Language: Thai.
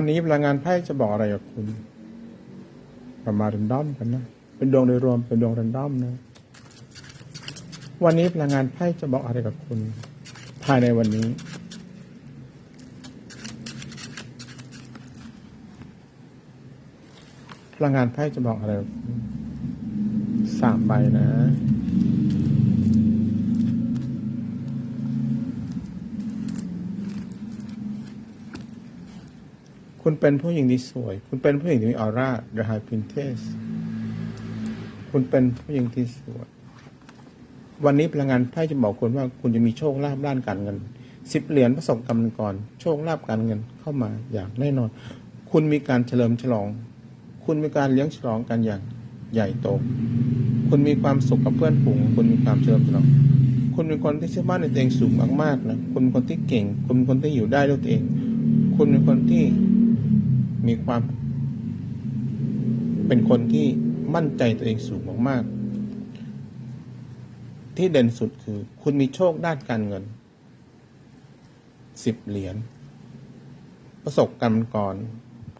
วันนี้พลังงานไพ่จะบอกอะไรกับคุณประมาณรันดอมกันนะ เป็นดวงโดยรวมเป็นดวงรันดอมนะ วันนี้พลังงานไพ่จะบอกอะไรกับคุณ ภายในวันนี้ พลังงานไพ่จะบอกอะไรสามใบนะ คุณเป็นผู้หญิงที่สวย คุณเป็นผู้หญิงที่มีออร่า The High Princess คุณเป็นผู้หญิงที่สวย วันนี้พลังงานไพ่จะบอกคุณว่า คุณจะมีโชคลาภด้านการเงิน สิบเหรียญประสบกรรมก่อน โชคลาภการเงินเข้ามาอย่างแน่นอน คุณมีการเฉลิมฉลอง คุณมีการเลี้ยงฉลองกันอย่างใหญ่โต คุณมีความสุขกับเพื่อนฝูง คุณมีความเฉลิมฉลอง คุณเป็นคนที่เชื่อมั่นในตัวเองสูงมากๆนะ คุณเป็นคนที่เก่ง คุณเป็นคนที่อยู่ได้ด้วยตัวเอง คุณเป็นคนที่ มีความ เป็นคนที่มั่นใจตัวเองสูงมากๆ ที่เด่นสุดคือ คุณมีโชคด้านการเงินสิบเหรียญประสบการณ์ก่อน